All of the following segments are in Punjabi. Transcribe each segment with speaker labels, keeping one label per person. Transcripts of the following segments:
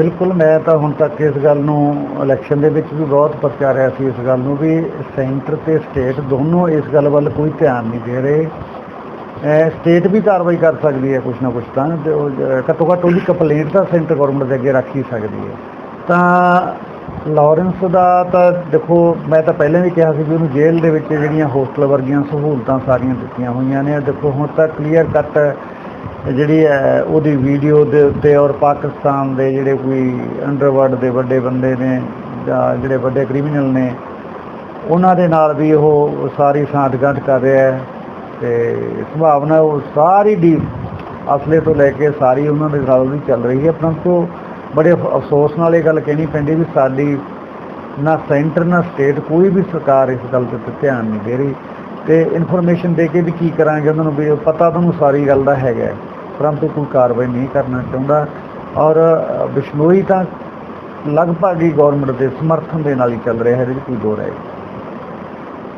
Speaker 1: ਬਿਲਕੁਲ, ਮੈਂ ਤਾਂ ਹੁਣ ਤੱਕ ਇਸ ਗੱਲ ਨੂੰ ਇਲੈਕਸ਼ਨ ਦੇ ਵਿੱਚ ਵੀ ਬਹੁਤ ਪ੍ਰਚਾਰਿਆ ਸੀ, ਇਸ ਗੱਲ ਨੂੰ ਵੀ ਸੈਂਟਰ ਤੇ ਸਟੇਟ ਦੋਨੋਂ ਇਸ ਗੱਲ ਵੱਲ ਕੋਈ ਧਿਆਨ ਨਹੀਂ ਦੇ ਰਹੇ। ਸਟੇਟ ਵੀ ਕਾਰਵਾਈ ਕਰ ਸਕਦੀ ਹੈ ਕੁਛ ਨਾ ਕੁਛ ਤਾਂ, ਤੇ ਉਹ ਘੱਟੋ ਘੱਟ ਉਹਦੀ ਕੰਪਲੇਂਟ ਤਾਂ ਸੈਂਟਰ ਗਵਰਨਮੈਂਟ ਦੇ ਅੱਗੇ ਰੱਖ ਹੀ ਸਕਦੀ ਹੈ। ਤਾਂ ਲਾਰੈਂਸ ਦਾ ਤਾਂ ਦੇਖੋ, ਮੈਂ ਤਾਂ ਪਹਿਲਾਂ ਵੀ ਕਿਹਾ ਸੀ ਵੀ ਉਹਨੂੰ ਜੇਲ੍ਹ ਦੇ ਵਿੱਚ ਜਿਹੜੀਆਂ ਹੋਸਟਲ ਵਰਗੀਆਂ ਸਹੂਲਤਾਂ ਸਾਰੀਆਂ ਦਿੱਤੀਆਂ ਹੋਈਆਂ ਨੇ, ਦੇਖੋ ਹੁਣ ਤਾਂ ਕਲੀਅਰ ਕੱਟ ਜਿਹੜੀ ਹੈ, ਉਹਦੀ ਵੀਡੀਓ ਦੇ ਉੱਤੇ ਔਰ ਪਾਕਿਸਤਾਨ ਦੇ ਜਿਹੜੇ ਕੋਈ ਅੰਡਰਵਰਲਡ ਦੇ ਵੱਡੇ ਬੰਦੇ ਨੇ ਜਾਂ ਜਿਹੜੇ ਵੱਡੇ ਕ੍ਰਿਮੀਨਲ ਨੇ, ਉਹਨਾਂ ਦੇ ਨਾਲ ਵੀ ਉਹ ਸਾਰੀ ਸਾਂਠਗਾਂਠ ਕਰ ਰਿਹਾ ਹੈ ਤੇ ਸੰਭਾਵਨਾ ਉਹ ਸਾਰੀ ਡੀਪ ਅਸਲੇ ਤੋਂ ਲੈ ਕੇ ਸਾਰੀ ਉਹਨਾਂ ਦੇ ਨਾਲ ਵੀ ਚੱਲ ਰਹੀ ਹੈ। ਪਰੰਤੂ ਬੜੇ ਅਫਸੋਸ ਨਾਲ ਇਹ ਗੱਲ ਕਹਿਣੀ ਪੈਂਦੀ ਵੀ ਸਾਡੀ ਨਾ ਸੈਂਟਰ, ਨਾ ਸਟੇਟ ਕੋਈ ਵੀ ਸਰਕਾਰ ਇਸ ਗੱਲ ਦੇ ਉੱਤੇ ਧਿਆਨ ਨਹੀਂ ਦੇ ਰਹੀ ਤੇ ਇਨਫੋਰਮੇਸ਼ਨ ਦੇ ਕੇ ਵੀ ਕੀ ਕਰਾਂਗੇ, ਉਹਨਾਂ ਨੂੰ ਵੀ ਪਤਾ ਤੁਹਾਨੂੰ ਸਾਰੀ ਗੱਲ ਦਾ ਹੈਗਾ ਪਰੰਤੂ ਕੋਈ ਕਾਰਵਾਈ ਨਹੀਂ ਕਰਨਾ ਚਾਹੁੰਦਾ ਔਰ ਬਿਸ਼ਨੋਈ ਤਾਂ ਲਗਭਗ ਹੀ ਗਵਰਨਮੈਂਟ ਦੇ ਸਮਰਥਨ ਦੇ ਨਾਲ ਹੀ ਚੱਲ ਰਿਹਾ ਹੈ ਇਹਦੇ ਵਿੱਚ ਕੋਈ ਦੋ ਰਾਏ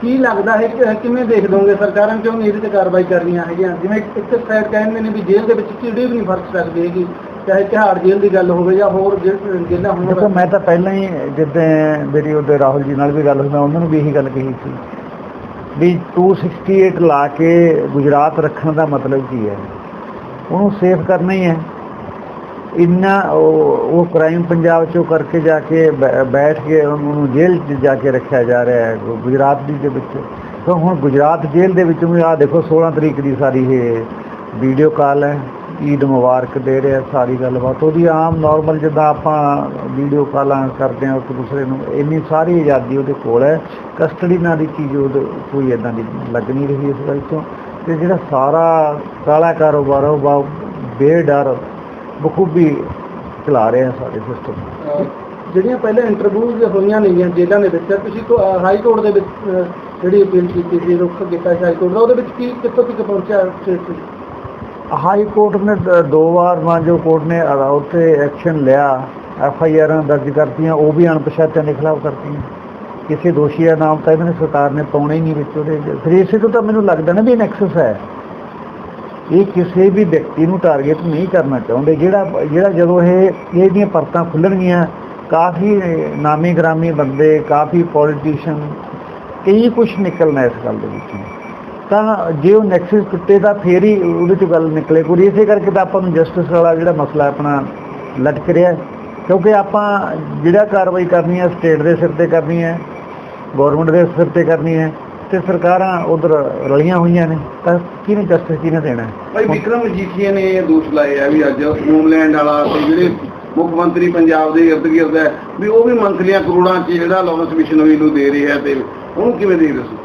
Speaker 2: ਕੀ ਲੱਗਦਾ ਹੈ ਕਿ ਕਿਵੇਂ ਦੇਖ ਦੋਗੇ ਸਰਕਾਰਾਂ ਕਿਉਂ ਨਹੀਂ ਇਹਦੇ ਤੇ ਕਾਰਵਾਈ ਕਰ ਰਹੀਆਂ ਹੈਗੀਆਂ? ਜਿਵੇਂ ਇੱਕ ਸਾਈਡ ਕਹਿੰਦੇ ਨੇ ਵੀ ਜੇਲ੍ਹ ਦੇ ਵਿੱਚ ਕੀੜੇ ਵੀ ਨਹੀਂ ਫ਼ਰਕ ਸਕਦੀ ਹੈਗੀ ਚਾਹੇ ਤਿਹਾੜ ਜੇਲ੍ਹ ਦੀ ਗੱਲ ਹੋਵੇ ਜਾਂ ਹੋਰ ਜੇਲ੍ਹਾਂ
Speaker 1: ਦੇਖੋ
Speaker 2: ਹੋਣ
Speaker 1: ਮੈਂ ਤਾਂ ਪਹਿਲਾਂ ਹੀ ਜਿੱਦਾਂ ਮੇਰੀ ਉਹਦੇ ਰਾਹੁਲ ਜੀ ਨਾਲ ਵੀ ਗੱਲ ਹੋਈ ਮੈਂ ਉਹਨਾਂ ਨੂੰ ਵੀ ਇਹੀ ਗੱਲ ਕਹੀ ਸੀ ਵੀ 268 ਲਾ ਕੇ ਗੁਜਰਾਤ ਰੱਖਣ ਦਾ ਮਤਲਬ ਕੀ ਹੈ? ਉਹਨੂੰ ਸੇਫ ਕਰਨਾ ਹੀ ਹੈ। ਇੰਨਾ ਉਹ ਉਹ ਕ੍ਰਾਈਮ ਪੰਜਾਬ ਚੋਂ ਕਰਕੇ ਜਾ ਕੇ ਬੈ- ਬੈਠ ਕੇ ਉਹਨੂੰ ਜੇਲ੍ਹ 'ਚ ਜਾ ਕੇ ਰੱਖਿਆ ਜਾ ਰਿਹਾ ਹੈ ਗੁਜਰਾਤ ਦੀ ਦੇ ਵਿੱਚ। ਤਾਂ ਹੁਣ ਗੁਜਰਾਤ ਜੇਲ੍ਹ ਦੇ ਵਿੱਚ ਵੀ ਆਹ ਦੇਖੋ 16 ਤਰੀਕ ਦੀ ਸਾਰੀ ਇਹ ਵੀਡੀਓ ਕਾਲ ਹੈ, ਈਦ ਮੁਬਾਰਕ ਦੇ ਰਿਹਾ ਸਾਰੀ ਗੱਲਬਾਤ। ਉਹਦੀ ਆਮ ਨਾਰਮਲ ਜਿੱਦਾਂ ਆਪਾਂ ਵੀਡੀਓ ਕਾਲਾਂ ਕਰਦੇ ਹਾਂ, ਇੱਕ ਦੂਸਰੇ ਨੂੰ, ਇੰਨੀ ਸਾਰੀ ਆਜ਼ਾਦੀ ਉਹਦੇ ਕੋਲ ਹੈ। ਕਸਟਡੀ ਨਾਲ ਦੀ ਚੀਜ਼ ਉਹਦੇ ਕੋਈ ਇਦਾਂ ਦੀ ਲੱਗ ਨਹੀਂ ਰਹੀ ਇਸ ਗੱਲ ਤੋਂ। ਤੇ ਜਿਹੜਾ ਸਾਰਾ ਕਾਲਾ ਕਾਰੋਬਾਰ ਉਹ ਬੇਡਰ ਬਖੂਬੀ ਚਲਾ ਰਹੇ ਆ ਸਾਡੇ ਸਿਸਟਮ
Speaker 2: ਜਿਹੜੀਆਂ ਪਹਿਲੇ ਇੰਟਰਵਿਊਜ਼ ਹੋਈਆਂ ਨੇਗੀਆਂ ਜੇਲ੍ਹਾਂ ਦੇ ਵਿੱਚ ਤੁਸੀਂ ਹਾਈ ਕੋਰਟ ਦੇ ਵਿੱਚ ਜਿਹੜੀ ਅਪੀਲ ਕੀਤੀ ਸੀ ਰੁੱਖ ਕੀਤਾ ਹਾਈ ਕੋਰਟ ਦਾ ਉਹਦੇ ਵਿੱਚ ਕੀ ਕਿੱਥੋਂ ਤੱਕ ਪਹੁੰਚਿਆ ਸਟੇਟ
Speaker 1: ਹਾਈ ਕੋਰਟ ਨੇ ਦ- ਵਾਰ ਮਾਂਜੋ ਕੋਰਟ ਨੇ ਅ- ਉੱਥੇ ਐਕਸ਼ਨ ਲਿਆ ਐਫ ਆਈ ਆਰਾਂ ਦਰਜ ਕਰਤੀਆਂ ਉਹ ਵੀ ਅਣਪਛਾਤਿਆਂ ਦੇ ਖਿਲਾਫ ਕਰਤੀਆਂ। ਕਿਸੇ ਦੋਸ਼ੀ ਦਾ ਨਾਮ ਤਾਂ ਇਹਨਾਂ ਨੇ ਸਰਕਾਰ ਨੇ ਪਾਉਣਾ ਹੀ ਨਹੀਂ ਵਿੱਚ ਉਹਦੇ ਫਿਰ ਇਸੇ ਤੋਂ ਤਾਂ ਮੈਨੂੰ ਲੱਗਦਾ ਨਾ ਵੀ ਨੈਕਸਸ ਹੈ। ਇਹ ਕਿਸੇ ਵੀ ਵਿਅਕਤੀ ਨੂੰ ਟਾਰਗੇਟ ਨਹੀਂ ਕਰਨਾ ਚਾਹੁੰਦੇ। ਜਿਹੜਾ ਜਿਹੜਾ ਜਦੋਂ ਇਹ ਇਹਦੀਆਂ ਪਰਤਾਂ ਖੁੱਲਣਗੀਆਂ ਕਾਫੀ ਨਾਮੀ ਗ੍ਰਾਮੀ ਬੰਦੇ, ਕਾਫੀ ਪੋਲੀਟੀਸ਼ੀਅਨ ਕਈ ਕੁਝ ਨਿਕਲਣਾ ਇਸ ਗੱਲ ਦੇ ਵਿੱਚ। ਤਾਂ ਜੇ ਉਹ ਨੈਕਸਸ ਟੁੱਟੇ ਤਾਂ ਫੇਰ ਹੀ ਉਹਦੇ ਚ ਗੱਲ ਨਿਕਲੇ ਕੋਈ ਇਸੇ ਕਰਕੇ ਤਾਂ ਆਪਾਂ ਨੂੰ ਜਸਟਿਸ ਵਾਲਾ ਜਿਹੜਾ ਮਸਲਾ ਆਪਣਾ ਲਟਕ ਰਿਹਾ ਕਿਉਂਕਿ ਆਪਾਂ ਜਿਹੜਾ ਕਾਰਵਾਈ ਕਰਨੀ ਹੈ ਸਟੇਟ ਦੇ ਸਿਰ ਤੇ ਕਰਨੀ ਹੈ ਗਵਰਨਮੈਂਟ ਦੇ ਸਿਰ ਤੇ ਕਰਨੀ ਹੈ ਤੇ ਸਰਕਾਰਾਂ ਉਧਰ ਰਲੀਆਂ ਹੋਈਆਂ ਨੇ ਤਾਂ ਕਿਹਨੇ ਜਸਟਿਸ ਕਿਹਨੇ ਦੇਣਾ? ਹੈ
Speaker 3: ਭਾਈ ਵਿਕਰਮ ਮਜੀਠੀਆ ਨੇ ਇਹ ਦੋਸ਼ ਲਾਏ ਆ ਵੀ ਅੱਜ ਹੋਮਲੈਂਡ ਵਾਲਾ ਤੇ ਜਿਹੜੇ ਮੁੱਖ ਮੰਤਰੀ ਪੰਜਾਬ ਦੇ ਇਰਦ ਗਿਰਦ ਹੈ ਵੀ ਉਹ ਵੀ ਮੰਥਲੀਆਂ ਕਰੋੜਾਂ ਚ ਜਿਹੜਾ ਲਾਰੈਂਸ ਬਿਸ਼ਨੋਈ ਨੂੰ ਦੇ ਰਹੇ ਤੇ ਉਹਨੂੰ ਕਿਵੇਂ ਦੇਖਦੇ ਹੋ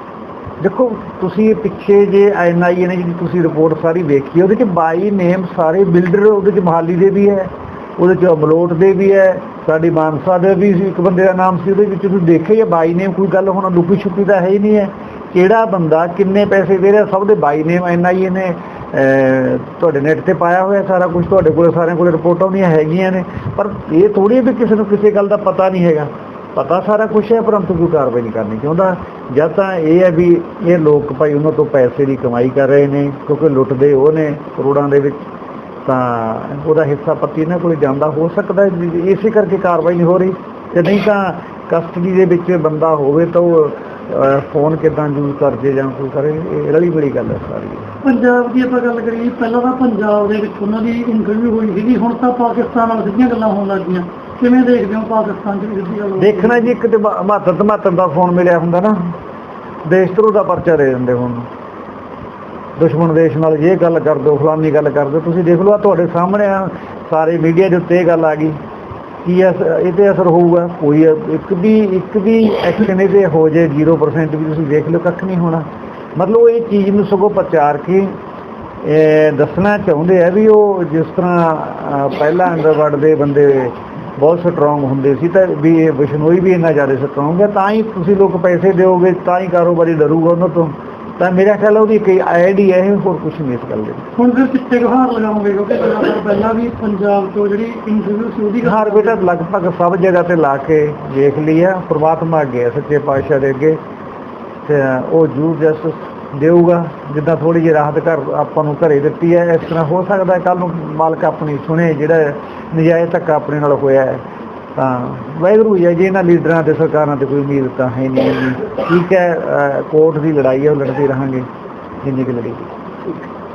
Speaker 1: ਦੇਖੋ ਤੁਸੀਂ ਪਿੱਛੇ ਜੇ ਐਨਆਈਏ ਨੇ ਜਿਹੜੀ ਤੁਸੀਂ ਰਿਪੋਰਟ ਸਾਰੀ ਵੇਖੀ ਉਹਦੇ ਚ ਬਾਈ ਨੇਮ ਸਾਰੇ ਬਿਲਡਰ ਉਹਦੇ ਚ ਮਹਾਲੀ ਦੇ ਵੀ ਹੈ ਉਹਦੇ ਚ ਅਮਲੋਟ ਦੇ ਵੀ ਹੈ ਸਾਡੀ ਮਾਨਸਾ ਦੇ ਵੀ ਇੱਕ ਬੰਦੇ ਦਾ ਨਾਮ ਸੀ, ਉਹਦੇ ਵਿੱਚ ਤੁਸੀਂ ਦੇਖਿਆ ਬਾਈ ਨੇਮ ਕੋਈ ਗੱਲ ਹੁਣ ਲੁਕੀ ਛੁਪੀ ਤਾਂ ਹੈ ਹੀ ਨਹੀਂ ਹੈ। ਕਿਹੜਾ ਬੰਦਾ, ਕਿੰਨੇ ਪੈਸੇ ਦੇ ਰਿਹਾ, ਸਭ ਦੇ ਬਾਈ ਨੇਮ ਐਨਆਈਏ ਨੇ ਤੁਹਾਡੇ ਨੈਟ ਤੇ ਪਾਇਆ ਹੋਇਆ ਸਾਰਾ ਕੁਝ, ਤੁਹਾਡੇ ਕੋਲ ਸਾਰਿਆਂ ਕੋਲ ਰਿਪੋਰਟਾਂ ਉਹਦੀਆਂ ਹੈਗੀਆਂ ਨੇ, ਪਰ ਇਹ ਥੋੜੀ ਵੀ ਕਿਸੇ ਨੂੰ ਕਿਸੇ ਗੱਲ ਦਾ ਪਤਾ ਨਹੀਂ ਹੈਗਾ। ਪਤਾ ਸਾਰਾ ਕੁਝ ਹੈ, ਪਰੰਤੂ ਕੋਈ ਕਾਰਵਾਈ ਨਹੀਂ ਕਰਨੀ ਚਾਹੁੰਦਾ। ਜਾਂ ਤਾਂ ਇਹ ਹੈ ਵੀ ਇਹ ਲੋਕ ਭਾਈ ਉਹਨਾਂ ਤੋਂ ਪੈਸੇ ਦੀ ਕਮਾਈ ਕਰ ਰਹੇ ਨੇ, ਕਿਉਂਕਿ ਲੁੱਟਦੇ ਉਹ ਨੇ ਕਰੋੜਾਂ ਦੇ ਵਿੱਚ। ਤਾਂ ਉਹਦਾ ਹਿੱਸਾ ਪੱਤੀ ਇਹਨਾਂ ਕੋਲ ਜਾਂਦਾ ਹੋ ਸਕਦਾ ਇਸੇ ਕਰਕੇ ਕਾਰਵਾਈ ਨਹੀਂ ਹੋ ਰਹੀ। ਤੇ ਨਹੀਂ ਤਾਂ ਕਸਟਡੀ ਦੇ ਵਿੱਚ ਬੰਦਾ ਹੋਵੇ ਤਾਂ ਉਹ ਫੋਨ ਕਿਦਾਂ ਯੂਜ਼ ਕਰਦੇ ਜਾਂ ਕੋਈ ਕਰੇ ਇਹ ਰਲੀ ਬੜੀ ਗੱਲ ਹੈ ਸਾਰੀ।
Speaker 2: ਪੰਜਾਬ ਦੀ ਆਪਾਂ ਗੱਲ ਕਰੀਏ ਪਹਿਲਾਂ ਤਾਂ ਪੰਜਾਬ ਦੇ ਵਿੱਚ ਉਹਨਾਂ ਦੀ ਇੰਟਰਵਿਊ ਹੋਈ ਸੀਗੀ ਹੁਣ ਤਾਂ ਪਾਕਿਸਤਾਨ ਨਾਲ ਸਿੱਧੀਆਂ ਗੱਲਾਂ ਹੋਣ ਲੱਗ ਗਈਆਂ। ਕਿਵੇਂ ਦੇਖਦੇ ਹੋ ਪਾਕਿਸਤਾਨ 'ਚ ਵੀ ਸਿੱਧੀ ਗੱਲ?
Speaker 1: ਦੇਖਣਾ ਜੀ ਇੱਕ ਤੇ ਮਾਤਰ ਧਮਾਤਰ ਦਾ ਫੋਨ ਮਿਲਿਆ ਹੁੰਦਾ ਨਾ। ਦੇਸ਼ ਧਰੋ ਦਾ ਪਰਚਾ ਦੇ ਦਿੰਦੇ ਹੁਣ। ਦੁਸ਼ਮਣ ਦੇਸ਼ ਨਾਲ ਇਹ ਗੱਲ ਕਰ ਦਿਓ ਫਲਾਨੀ ਗੱਲ ਕਰ ਦਿਓ ਤੁਸੀਂ ਦੇਖ ਲਓ ਆ ਤੁਹਾਡੇ ਸਾਹਮਣੇ ਆ ਸਾਰੇ ਮੀਡੀਆ ਦੇ ਉੱਤੇ ਇਹ ਗੱਲ ਆ ਗਈ। ਕੀ ਅਸ ਇਹਦੇ ਅਸਰ ਹੋਊਗਾ? ਕੋਈ ਇੱਕ ਵੀ ਇੱਕ ਵੀ ਐਕਸ਼ਨ ਇਹਦੇ ਹੋ ਜੇ 0% ਵੀ ਤੁਸੀਂ ਦੇਖ ਲਓ ਕੱਖ ਨਹੀਂ ਹੋਣਾ। ਮਤਲਬ ਉਹ ਇਹ ਚੀਜ਼ ਨੂੰ ਸਗੋਂ ਪ੍ਰਚਾਰ ਕੇ ਇਹ ਦੱਸਣਾ ਚਾਹੁੰਦੇ ਆ ਵੀ ਉਹ ਜਿਸ ਤਰ੍ਹਾਂ ਅਹ, ਪਹਿਲਾਂ ਅੰਡਰਵਰਲਡ ਦੇ ਬੰਦੇ ਬਹੁਤ ਸਟਰੋਂਗ ਹੁੰਦੇ ਸੀ ਤਾਂ ਵੀ ਇਹ ਬਿਸ਼ਨੋਈ ਵੀ ਇੰਨਾ ਜ਼ਿਆਦਾ ਸਟਰੋਂਗ ਹੈ ਤਾਂ ਹੀ ਤੁਸੀਂ ਲੋਕ ਪੈਸੇ ਦਿਓਗੇ ਤਾਂ ਹੀ ਕਾਰੋਬਾਰੀ ਡਰੂਗਾ ਉਹਨਾਂ ਤੋਂ। ਤਾਂ ਮੇਰਾ ਖਿਆਲ ਉਹਦੀ ਕੋਈ ਆਈਡੀ ਹੈ ਹੋਰ ਕੁਝ ਨਹੀਂ ਇਸ ਗੱਲ ਦੇ।
Speaker 2: ਹੁਣ ਫਿਰ ਕਿੱਥੇ ਗੁਹਾਰ ਲਗਾਉਂਗੇ ਕਿਉਂਕਿ ਪਹਿਲਾਂ ਵੀ ਪੰਜਾਬ ਤੋਂ ਜਿਹੜੀ ਇੰਟਰਵਿਊ ਸੀ ਉਹਦੀ
Speaker 1: ਹਾਰ ਬੇਟਾ ਲਗਭਗ ਸਭ ਜਗ੍ਹਾ ਤੇ ਲਾ ਕੇ ਦੇਖ ਲਿਆ ਪ੍ਰਮਾਤਮਾ ਅੱਗੇ ਸੱਚੇ ਪਾਤਸ਼ਾਹ ਦੇ ਅੱਗੇ। ਤੇ ਉਹ ਜੂ ਜਸਟਿਸ ਦੇਊਗਾ। ਜਿੱਦਾਂ ਥੋੜੀ ਜਿਹੀ ਰਾਹਤ ਘਰ ਆਪਾਂ ਨੂੰ ਘਰੇ ਦਿੱਤੀ ਹੈ ਇਸ ਤਰ੍ਹਾਂ ਹੋ ਸਕਦਾ ਕੱਲ ਨੂੰ ਮਾਲਕ ਆਪਣੀ ਸੁਣੇ ਜਿਹੜਾ ਨਜਾਇਜ਼ ਧੱਕਾ ਆਪਣੇ ਨਾਲ ਹੋਇਆ ਹੈ। ਤਾਂ ਵਾਹਿਗੁਰੂ ਹੈ ਜੀ ਇਹਨਾਂ ਲੀਡਰਾਂ ਤੇ ਸਰਕਾਰਾਂ ਤੇ ਕੋਈ ਉਮੀਦ ਤਾਂ ਹੈ ਨਹੀਂ ਠੀਕ ਹੈ ਕੋਰਟ ਦੀ ਲੜਾਈ ਹੈ, ਉਹ ਲੜਦੇ ਰਹਾਂਗੇ, ਜਿੰਨੀ ਕਿ ਲੜੀ